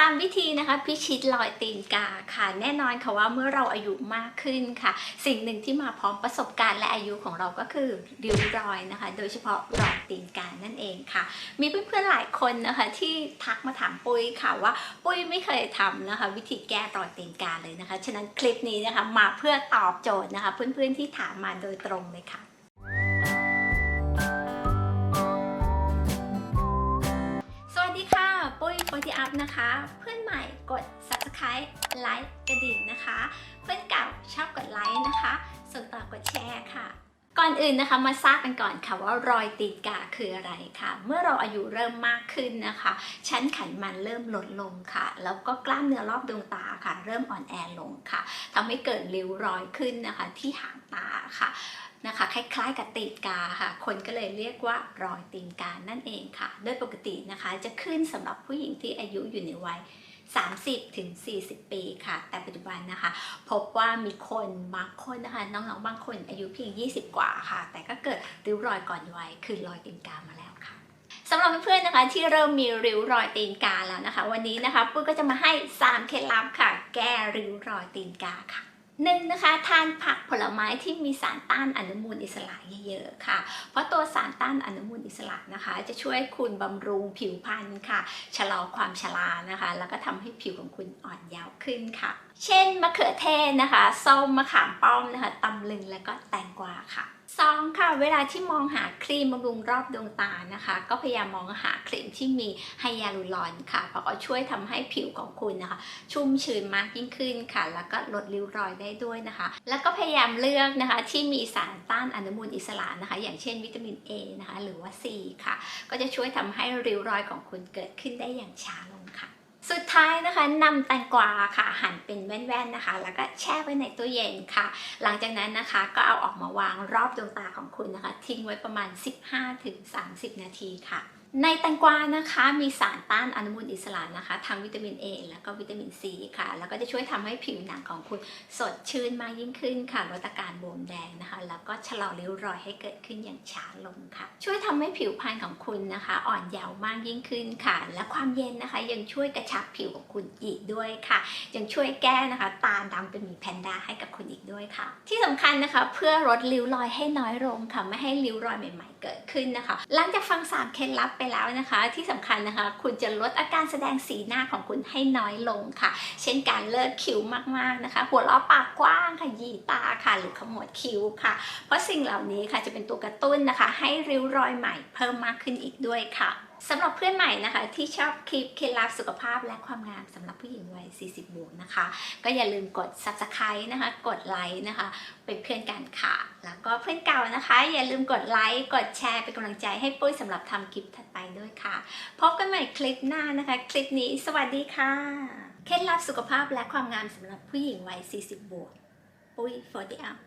3 วิธีนะคะพิชิตรอยตีนกาค่ะ แน่นอนค่ะว่าเมื่อเราอายุมากขึ้นค่ะ สิ่งหนึ่งที่มาพร้อมประสบการณ์และอายุของเราก็คือริ้วรอยนะคะ โดยเฉพาะรอยตีนกานั่นเองค่ะ มีเพื่อนๆหลายคนนะคะที่ทักมาถามปุ้ยค่ะว่า ปุ้ยไม่เคยทำนะคะ วิธีแก้รอยตีนกาเลยนะคะ ฉะนั้นคลิปนี้นะคะมาเพื่อตอบโจทย์นะคะ เพื่อนๆที่ถามมาโดยตรงเลยค่ะ นะคะ เพื่อนใหม่กด subscribe ไลค์กระดิ่งนะคะ เพื่อนเก่าชอบกดไลค์นะคะ ส่วนต่อกดแชร์ค่ะ ก่อนอื่นนะคะมาทราบกันก่อนค่ะว่ารอยตีนกาคืออะไรค่ะ เมื่อเราอายุเริ่มมากขึ้นนะคะ ชั้นไขมันเริ่มลดลงค่ะ แล้วก็กล้ามเนื้อรอบดวงตาค่ะ เริ่มอ่อนแอลงค่ะทำให้เกิดริ้วรอยขึ้นนะคะที่หางตาค่ะ นะคะคล้ายๆกับตีนกาค่ะ คนก็เลยเรียกว่ารอยตีนกานั่นเองค่ะ โดยปกตินะคะจะขึ้นสำหรับผู้หญิงที่อายุอยู่ในวัย 30ถึง40 ปีค่ะ แต่ปัจจุบันนะคะ พบว่ามีคนบางคนนะคะน้องๆบางคนอายุเพียง 20 กว่าค่ะ แต่ก็เกิดริ้วรอยก่อนวัยคือรอยตีนกามาแล้วค่ะสำหรับเพื่อนๆนะคะที่เริ่มมีริ้วรอยตีนกาแล้วนะคะ วันนี้นะคะปุ้ยก็จะมาให้ 3 เคล็ดลับค่ะ แก้ริ้วรอยตีนกาค่ะ หนึ่งนะคะทานผักผลไม้ที่มีสารต้านอนุมูลอิสระเยอะๆค่ะ เพราะตัวสารต้านอนุมูลอิสระนะคะ จะช่วยคุณบำรุงผิวพรรณค่ะ ชะลอความชรานะคะ แล้วก็ทำให้ผิวของคุณอ่อนเยาว์ขึ้นค่ะ เช่นมะเขือเทศนะคะส้มมะขามป้อมนะคะตำลึงแล้วก็แตงกวาค่ะสองค่ะเวลาที่มองหาครีมบำรุงรอบดวงตานะคะ ก็พยายามมองหาครีมที่มีไฮยาลูรอนค่ะ เพราะก็ช่วยทำให้ผิวของคุณนะคะ ชุ่มชื้นมากยิ่งขึ้นค่ะ แล้วก็ลดริ้วรอยได้ด้วยนะคะ แล้วก็พยายามเลือกนะคะที่มีสารต้านอนุมูลอิสระนะคะ อย่างเช่นวิตามิน A นะคะหรือว่า C ค่ะ ก็จะช่วยทำให้ริ้วรอยของคุณเกิดขึ้นได้อย่างช้าลงค่ะสุดท้ายนะคะนำแตงกวาค่ะหั่นเป็นแว่นๆนะคะ แล้วก็แช่ไว้ในตู้เย็นค่ะ หลังจากนั้นนะคะก็เอาออกมาวางรอบดวงตาของคุณนะคะ ทิ้งไว้ประมาณ 15-30 นาทีค่ะ ในแตงกวานะคะมีสารต้านอนุมูลอิสระนะคะทั้งวิตามิน A แล้วก็วิตามิน C ค่ะ แล้วก็จะช่วยทำให้ผิวหนังของคุณสดชื่นมากยิ่งขึ้นค่ะลดอาการบวมแดงนะคะ แล้วก็ชะลอริ้วรอยให้เกิดขึ้นอย่างช้าลงค่ะ ช่วยทำให้ผิวพรรณของคุณนะคะ อ่อนเยาว์มากยิ่งขึ้นค่ะ และความเย็นนะคะ ยังช่วยกระชับผิวของคุณอีกด้วยค่ะ ยังช่วยแก้นะคะ ตาดำเป็นหมีแพนด้าให้กับคุณอีกด้วยค่ะ ที่สำคัญนะคะ เพื่อลดริ้วรอยให้น้อยลงค่ะไม่ให้ริ้วรอยใหม่ ๆ เกิดขึ้นนะคะ หลังจากฟังสามเคล็ดลับไปแล้วนะคะ ที่สำคัญนะคะ คุณจะลดอาการแสดงสีหน้าของคุณให้น้อยลงค่ะ เช่นการเลิกคิ้วมากๆนะคะ หัวเราะปากกว้างค่ะหยีตาค่ะ หรือขมวดคิ้วค่ะเพราะสิ่งเหล่านี้ค่ะจะเป็นตัวกระตุ้นนะคะ ให้ริ้วรอยใหม่เพิ่มมากขึ้นอีกด้วยค่ะสำหรับเพื่อนใหม่นะคะที่ชอบคลิปเคล็ดลับสุขภาพและความงามสำหรับผู้หญิงวัย 40 บวกนะคะ ก็อย่าลืมกด subscribe นะคะ กดไลค์นะคะ เป็นเพื่อนกันค่ะ แล้วก็เพื่อนเก่านะคะ อย่าลืมกดไลค์ กดแชร์เป็นกำลังใจให้ปุ้ยสำหรับทำคลิปถัดไปด้วยค่ะ พบกันใหม่คลิปหน้านะคะ คลิปนี้สวัสดีค่ะ เคล็ดลับสุขภาพและความงามสำหรับผู้หญิงวัย 40 บวก ปุ้ย for the up